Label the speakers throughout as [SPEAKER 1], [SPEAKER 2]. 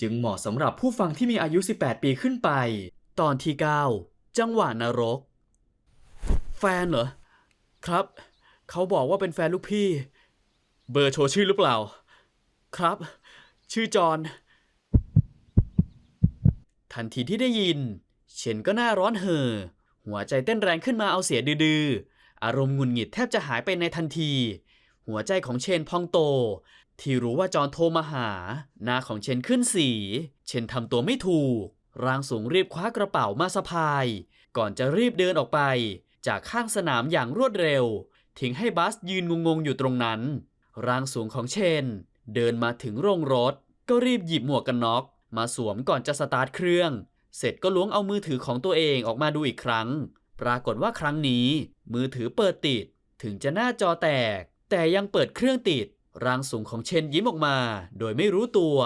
[SPEAKER 1] จึงเหมาะสำหรับผู้ฟังที่มีอายุ 18 ปีขึ้นไป ตอนที่ 9 จังหวะนรก แฟนเหรอ ครับ เขาบอกว่าเป็นแฟนลูกพี่ เบอร์โชว์ชื่อหรือเปล่า ครับ ชื่อจอนทันทีที่ได้ยิน เชนก็หน้าร้อนเห่อหัวใจเต้นแรงขึ้นมาเอาเสียดื้ออารมณ์หงุนหงิดแทบจะหายไปในทันที หัวใจของเชนพองโต ที่รู้ว่าจอนโทรมาหา หน้าของเชนขึ้นสี เชนทำตัวไม่ถูก ร่างสูงรีบคว้ากระเป๋ามาสะพาย ก่อนจะรีบเดินออกไป จากข้างสนามอย่างรวดเร็ว ทิ้งให้บัสยืนงงๆอยู่ตรงนั้น ร่างสูงของเชน เดินมาถึงโรงรถ ก็รีบหยิบหมวกกันน็อกมาสวมก่อนจะสตาร์ทเครื่อง เสร็จก็ล้วงเอามือถือของตัวเองออกมาดูอีกครั้ง ปรากฏว่าครั้งนี้ มือถือเปิดติด ถึงจะหน้าจอแตก แต่ยังเปิดเครื่องติด ร่างสูงของเชนยิ้มออกมา โดยไม่รู้ตัว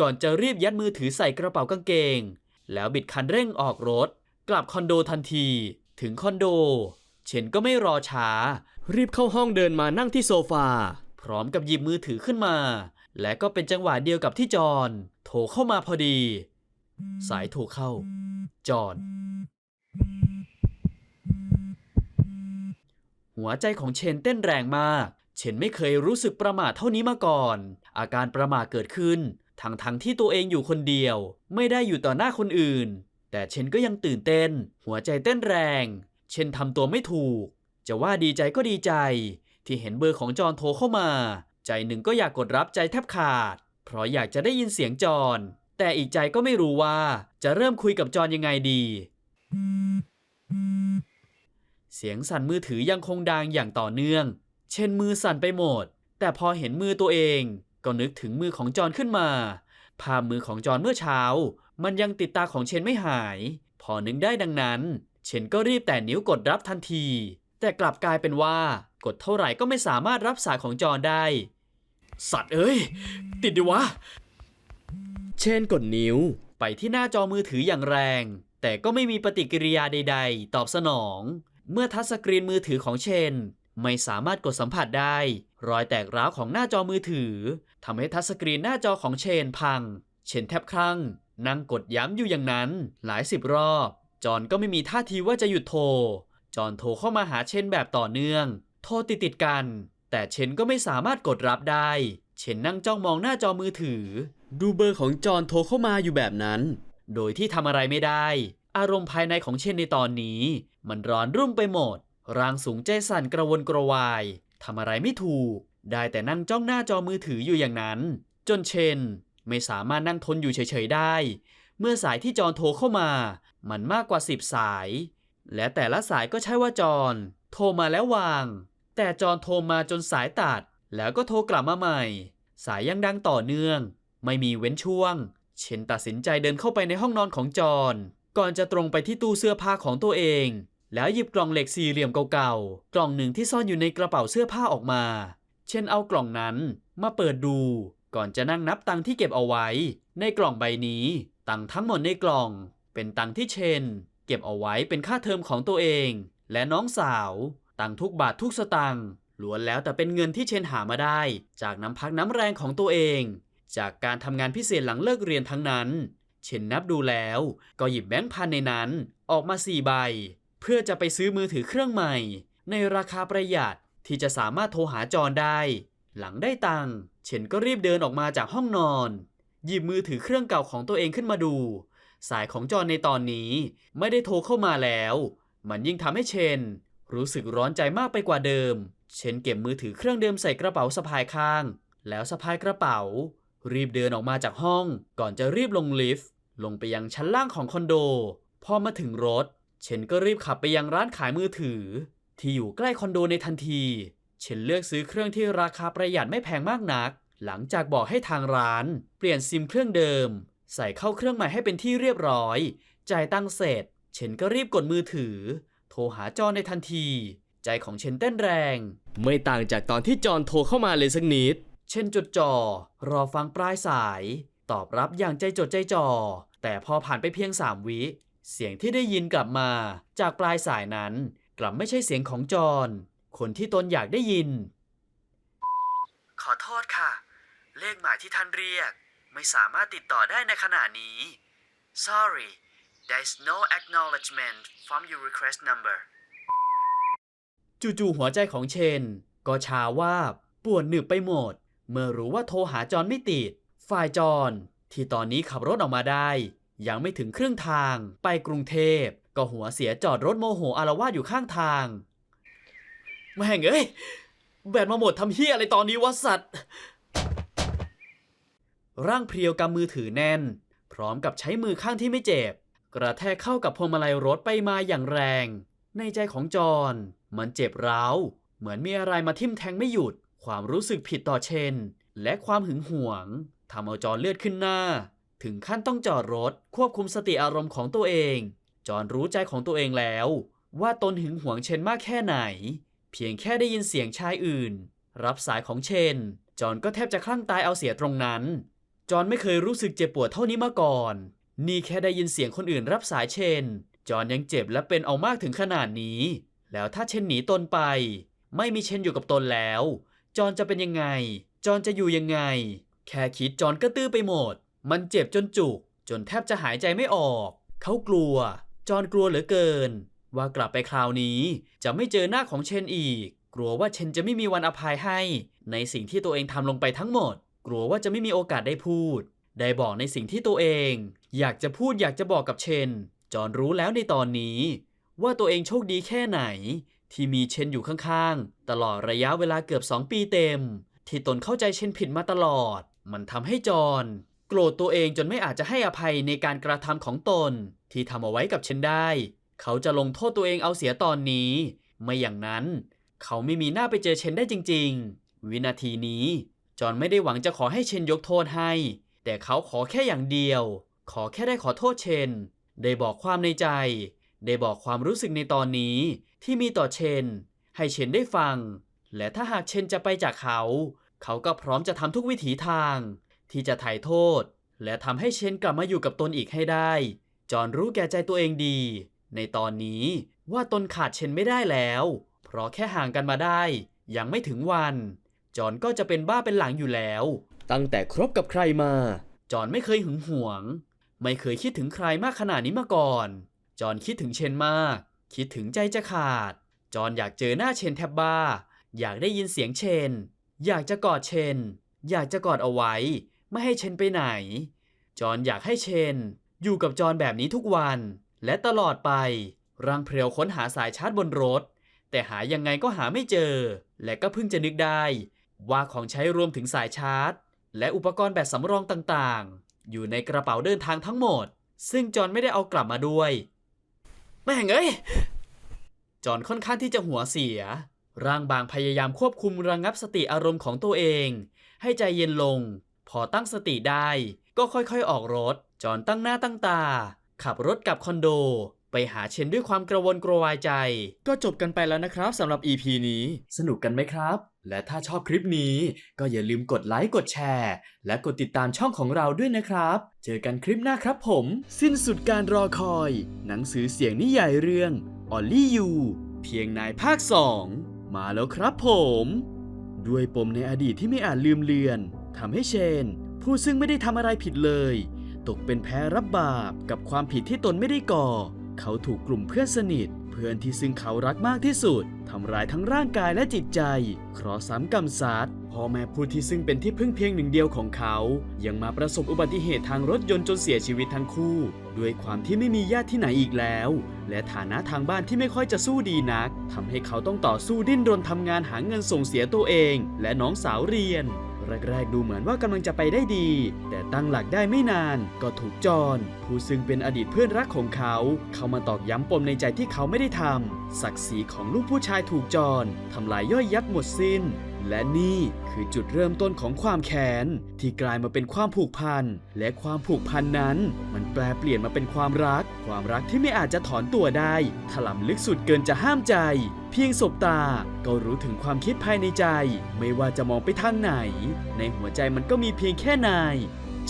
[SPEAKER 1] ก่อนจะรีบยัดมือถือใส่กระเป๋ากางเกง แล้วบิดคันเร่งออกรถ กลับคอนโดทันที ถึงคอนโด เชนก็ไม่รอช้า รีบเข้าห้องเดินมานั่งที่โซฟา พร้อมกับหยิบมือถือขึ้นมา และก็เป็นจังหวะเดียวกับที่จอนโทรเข้ามาพอดี สายโทรเข้า จอนหัวใจของเชนเต้นแรงมาก เชนไม่เคยรู้สึกประหม่าเท่านี้มาก่อน อาการประหม่าเกิดขึ้น ทั้งทั้งๆที่ตัวเองอยู่คนเดียว ไม่ได้อยู่ต่อหน้าคนอื่น แต่เชนก็ยังตื่นเต้น หัวใจเต้นแรงเชนทำตัวไม่ถูก จะว่าดีใจก็ดีใจ ที่เห็นเบอร์ของจอห์นโทรเข้ามา ใจหนึ่งก็อยากกดรับใจแทบขาด เพราะอยากจะได้ยินเสียงจอห์นแต่อีกใจก็ไม่รู้ว่าจะเริ่มคุยกับจอห์นยังไงดี เสียงสั่นมือถือยังคงดังอย่างต่อเนื่อง เช่นมือสั่นไปหมด แต่พอเห็นมือตัวเอง ก็นึกถึงมือของจอนขึ้นมา ภาพมือของจอนเมื่อเช้า มันยังติดตาของเชนไม่หาย พอนึกได้ดังนั้น เชนก็รีบแต่นิ้วกดรับทันที แต่กลับกลายเป็นว่ากดเท่าไหร่ก็ไม่สามารถรับสายของจอนได้ สัตว์เอ้ย ติดดิวะ เชนกดนิ้วไปที่หน้าจอมือถืออย่างแรง แต่ก็ไม่มีปฏิกิริยาใด ๆ ตอบสนอง เมื่อทัชสกรีนมือถือของเชน ไม่สามารถกดสัมผัสได้ รอยแตกร้าวของหน้าจอมือถือทำให้ทัชสกรีนหน้าจอของเชนพัง เชนแทบคลั่ง นั่งกดย้ำอยู่อย่างนั้น หลายสิบรอบ จอห์นก็ไม่มีท่าทีว่าจะหยุดโทร จอห์นโทรเข้ามาหาเชนแบบต่อเนื่อง โทรติดติดๆกัน แต่เชนก็ไม่สามารถกดรับได้ เชนนั่งจ้องมองหน้าจอมือถือ ดูเบอร์ของจอห์นโทรเข้ามาอยู่แบบนั้น โดยที่ทำอะไรไม่ได้ อารมณ์ภายในของเชนในตอนนี้ มันร้อนรุ่มไปหมด ร่างสูงใจสั่นกระวนกระวายทำอะไรไม่ถูก ได้แต่นั่งจ้องหน้าจอมือถืออยู่อย่างนั้น จนเชนไม่สามารถนั่งทนอยู่เฉยๆได้ เมื่อสายที่จอนโทรเข้ามา มันมากกว่าสิบสาย และแต่ละสายก็ใช่ว่าจอนโทรมาแล้ววาง แต่จอนโทรมาจนสายตัด แล้วก็โทรกลับมาใหม่ สายยังดังต่อเนื่อง ไม่มีเว้นช่วง เชนตัดสินใจเดินเข้าไปในห้องนอนของจอนก่อนจะตรงไปที่ตู้เสื้อผ้าของตัวเอง แล้วหยิบกล่องเหล็กสี่เหลี่ยมเก่าๆ กล่องหนึ่งที่ซ่อนอยู่ในกระเป๋าเสื้อผ้าออกมา เช่นเอากล่องนั้นมาเปิดดู ก่อนจะนั่งนับตังค์ที่เก็บเอาไว้ ในกล่องใบนี้ ตังค์ทั้งหมดในกล่อง เป็นตังค์ที่เชน เก็บเอาไว้เป็นค่าเทอมของตัวเอง และน้องสาว ตังค์ทุกบาททุกสตางค์ล้วนแล้วแต่เป็นเงินที่เชนหามาได้ จากน้ำพักน้ำแรงของตัวเอง จากการทำงานพิเศษหลังเลิกเรียนทั้งนั้น เชนนับดูแล้ว ก็หยิบแบงค์พันในนั้น ออกมาสี่ใบ พื่อจะไปซื้อมือถือเครื่องใหม่ ในราคาประหยัดที่จะสามารถโทรหาจอห์นได้ หลังได้ตังค์เชนก็รีบเดินออกมาจากห้องนอน หยิบมือถือเครื่องเก่าของตัวเองขึ้นมาดู สายของจอห์นในตอนนี้ไม่ได้โทรเข้ามาแล้ว มันยิ่งทำให้เชน รู้สึกร้อนใจมากไปกว่าเดิม เชนเก็บมือถือเครื่องเดิมใส่กระเป๋าสะพายข้าง แล้วสะพายกระเป๋า รีบเดินออกมาจากห้อง ก่อนจะรีบลงลิฟต์ลงไปยังชั้นล่างของคอนโด พอมาถึงรถ เชนก็รีบขับไปยังร้านขายมือถือ ที่อยู่ใกล้คอนโดในทันที เชนเลือกซื้อเครื่องที่ราคาประหยัดไม่แพงมากนัก หลังจากบอกให้ทางร้าน เปลี่ยนซิมเครื่องเดิม ใส่เข้าเครื่องใหมายให้เป็นที่เรียบร้อย จ่ายตังเสร็จ เชนก็รีบกดมือถือ โทรหาจอนในทันที ใจของเชนเต้นแรง
[SPEAKER 2] ไม่ต่างจากตอนที่จอนโทรเข้ามาเลยสักนิด
[SPEAKER 1] เช่นจดจ่อรอฟังปลายสาย ตอบรับอย่างใจจดใจจ่อแต่พอผ่านไปเพียงสามวิ เสียงที่ได้ยินกลับมาจากปลายสายนั้น กลับไม่ใช่เสียงของจอนคนที่ตนอยากได้ยิน ขอโทษค่ะ เลขหมายที่ท่านเรียก ไม่สามารถติดต่อได้ในขณะนี้ sorry there is no acknowledgement from your request number จู่ๆหัวใจของเชน ก็ชาว่าบปวดหนึบไปหมด เมื่อรู้ว่าโทรหาจอนไม่ติด ฝ่ายจอนที่ตอนนี้ขับรถออกมาได้ ยังไม่ถึงครึ่งทางไปกรุงเทพ ก็หัวเสียจอดรถโมโหอารวาสอยู่ข้างทาง แม่งเอ้ย แบตมาหมดทำเฮียอะไรตอนนี้วะสัตว์ ร่างเพรียวกำมือถือแน่น พร้อมกับใช้มือข้างที่ไม่เจ็บ กระแทกเข้ากับพวงมาลัยรถไปมาอย่างแรง ในใจของจอห์นมันเจ็บร้าว เหมือนมีอะไรมาทิ่มแทงไม่หยุด ความรู้สึกผิดต่อเชน และความหึงหวงทำเอาจอห์นเลือดขึ้นหน้า ถึงขั้นต้องจอดรถควบคุมสติอารมณ์ของตัวเอง จอนรู้ใจของตัวเองแล้ว ว่าตนหึงหวงเชนมากแค่ไหน เพียงแค่ได้ยินเสียงชายอื่น รับสายของเชน จอนก็แทบจะคลั่งตายเอาเสียตรงนั้น จอนไม่เคยรู้สึกเจ็บปวดเท่านี้มาก่อน นี่แค่ได้ยินเสียงคนอื่นรับสายเชน จอนยังเจ็บและเป็นเอามากถึงขนาดนี้ แล้วถ้าเชนหนีตนไป ไม่มีเชนอยู่กับตนแล้ว จอนจะเป็นยังไง จอนจะอยู่ยังไง แค่คิดจอนก็ตื้อไปหมด มันเจ็บจนจุก จนแทบจะหายใจไม่ออก เขากลัว จอห์นกลัวเหลือเกิน ว่ากลับไปคราวนี้ จะไม่เจอหน้าของเชนอีก กลัวว่าเชนจะไม่มีวันอภัยให้ ในสิ่งที่ตัวเองทำลงไปทั้งหมด กลัวว่าจะไม่มีโอกาสได้พูด ได้บอกในสิ่งที่ตัวเอง อยากจะพูดอยากจะบอกกับเชน จอห์นรู้แล้วในตอนนี้ ว่าตัวเองโชคดีแค่ไหน ที่มีเชนอยู่ข้างๆ ตลอดระยะเวลาเกือบ 2 ปีเต็ม ที่ตนเข้าใจเชนผิดมาตลอด มันทำให้จอห์น โกรธตัวเองจนไม่อาจจะให้อภัยในการกระทำของตน ที่ทำเอาไว้กับเชนได้ เขาจะลงโทษตัวเองเอาเสียตอนนี้ ไม่อย่างนั้น เขาไม่มีหน้าไปเจอเชนได้จริง ๆ วินาทีนี้ จอนไม่ได้หวังจะขอให้เชนยกโทษให้ แต่เขาขอแค่อย่างเดียว ขอแค่ได้ขอโทษเชน ได้บอกความในใจ ได้บอกความรู้สึกในตอนนี้ ที่มีต่อเชน ให้เชนได้ฟัง และถ้าหากเชนจะไปจากเขา เขาก็พร้อมจะทำทุกวิถีทาง ที่จะไถ่โทษ และทำให้เชนกลับมาอยู่กับตนอีกให้ได้ จอห์นรู้แก่ใจตัวเองดี ในตอนนี้ว่าตนขาดเชนไม่ได้แล้ว เพราะแค่ห่างกันมาได้ ยังไม่ถึงวัน จอห์นก็จะเป็นบ้าเป็นหลังอยู่แล้ว
[SPEAKER 2] ตั้งแต่ครบกับใครมา
[SPEAKER 1] จอห์นไม่เคยหึงหวง ไม่เคยคิดถึงใครมากขนาดนี้มาก่อน จอห์นคิดถึงเชนมาก คิดถึงใจจะขาด จอห์นอยากเจอหน้าเชนแทบบ้า อยากได้ยินเสียงเชน อยากจะกอดเชน อยากจะกอดเอาไว้ ไม่ให้เชนไปไหน จอห์นอยากให้เชน อยู่กับจอห์นแบบนี้ทุกวัน และตลอดไปร่างเพรียวค้นหาสายชาร์จบนรถ แต่หายังไงก็หาไม่เจอ และก็เพิ่งจะนึกได้ ว่าของใช้รวมถึงสายชาร์จ และอุปกรณ์แบบสำรองต่างๆ อยู่ในกระเป๋าเดินทางทั้งหมด ซึ่งจอห์นไม่ได้เอากลับมาด้วยแม่งเอ้ยจอห์นค่อนข้างที่จะหัวเสีย ร่างบางพยายามควบคุมระงับสติอารมณ์ของตัวเอง ให้ใจเย็นลง พอตั้งสติได้ก็ค่อยๆออกรถ จอห์นตั้งหน้าตั้งตา ขับรถกลับคอนโด ไปหาเชนด้วยความกระวนกระวายใจ
[SPEAKER 2] ก็จบกันไปแล้วนะครับสำหรับ EP นี้
[SPEAKER 1] สนุกกันไหมครับ และถ้าชอบคลิปนี้ ก็อย่าลืมกดไลค์กดแชร์ และกดติดตามช่องของเราด้วยนะครับ เจอกันคลิปหน้าครับผม สิ้นสุดการรอคอย หนังสือเสียงนิยายเรื่องออลลี่ยูเพียงนายภาค2มาแล้วครับผม ด้วยปมในอดีตที่ไม่อาจลืมเลือน ทำให้เชน ผู้ซึ่งไม่ได้ทำอะไรผิดเลย ตกเป็นแพ้รับบาปกับความผิดที่ตนไม่ได้ก่อ เขาถูกกลุ่มเพื่อนสนิท เพื่อนที่ซึ่งเขารักมากที่สุดทำร้ายทั้งร่างกายและจิตใจเคราะห์ซ้ำกรรมซัดพ่อแม่ผู้ที่ซึ่งเป็นที่พึ่งเพียงหนึ่งเดียวของเขา ยังมาประสบอุบัติเหตุทางรถยนต์จนเสียชีวิตทั้งคู่ ด้วยความที่ไม่มีญาติที่ไหนอีกแล้ว และฐานะทางบ้านที่ไม่ค่อยจะสู้ดีนักทำให้เขาต้องต่อสู้ดิ้นรนทำงานหาเงินส่งเสียตัวเอง และน้องสาวเรียน แรกๆ ดูเหมือนว่ากำลังจะไปได้ดี แต่ตั้งหลักได้ไม่นาน ก็ถูกจอนผู้ซึ่งเป็นอดีตเพื่อนรักของเขา เข้ามาตอกย้ำปมในใจที่เขาไม่ได้ทำศักดิ์ศรีของลูกผู้ชายถูกจอนทำลายย่อยยับหมดสิ้น และนี่คือจุดเริ่มต้นของความแค้นที่กลายมาเป็นความผูกพัน และความผูกพันนั้น มันแปลเปลี่ยนมาเป็นความรัก ความรักที่ไม่อาจจะถอนตัวได้ถล่ำลึกสุดเกินจะห้ามใจ เพียงสบตาก็รู้ถึงความคิดภายในใจ ไม่ว่าจะมองไปทางไหน ในหัวใจมันก็มีเพียงแค่นาย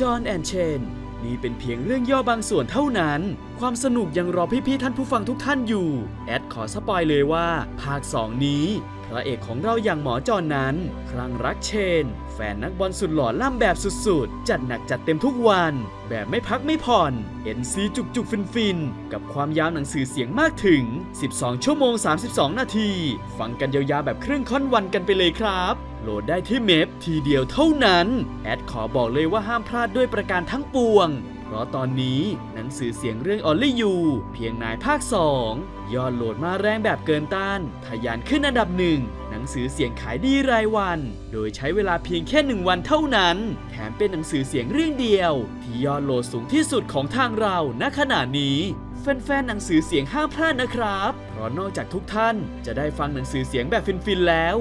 [SPEAKER 1] จอห์นแอนเชน นี่เป็นเพียงเรื่องย่อบางส่วนเท่านั้น ความสนุกยังรอพี่ๆท่านผู้ฟังทุกท่านอยู่ แอดขอสปอยเลยว่า ภาค 2 นี้ พระเอกของเราอย่างหมอจอนนั้นครั้งรักเชน แฟนนักบอลสุดหล่อล่ำแบบสุดๆ จัดหนักจัดเต็มทุกวัน แบบไม่พักไม่ผ่อน NC จุกจุกฟินฟินๆกับความยาวหนังสือเสียงมากถึง 12 ชั่วโมง 32 นาที ฟังกันยาวๆแบบครึ่งค่อนวันกันไปเลยครับโหลดได้ที่เมพทีเดียวเท่านั้น แอดขอบอกเลยว่าห้ามพลาดด้วยประการทั้งปวง เพราะตอนนี้หนังสือเสียงเรื่องออลลี่ยูเพียงนายภาค 2 ยอดโหลดมาแรงแบบเกินต้านทะยานขึ้นอันดับหนึ่งหนังสือเสียงขายดีรายวัน โดยใช้เวลาเพียงแค่หนึ่งวันเท่านั้น แถมเป็นหนังสือเสียงเรื่องเดียว ที่ยอดโหลดสูงที่สุดของทางเราณขณะนี้ แฟนๆหนังสือเสียงห้ามพลาดนะครับ เพราะนอกจากทุกท่านจะได้ฟังหนังสือเสียงแบบฟินๆแล้ว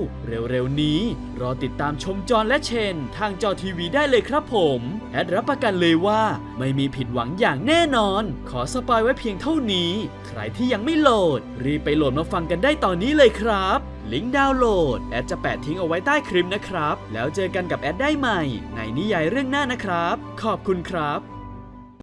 [SPEAKER 1] เร็วๆนี้ รอติดตามชมจอนและเชน ทางจอทีวีได้เลยครับผมแอดรับประกันเลยว่าไม่มีผิดหวังอย่างแน่นอน ขอสปอยไว้เพียงเท่านี้ ใครที่ยังไม่โหลด รีบไปโหลดมาฟังกันได้ตอนนี้เลยครับลิงก์ดาวน์โหลด แอดจะแปะทิ้งเอาไว้ใต้คลิปนะครับ แล้วเจอกันกับแอดได้ใหม่ ในนิยายเรื่องหน้านะครับ ขอบคุณครับ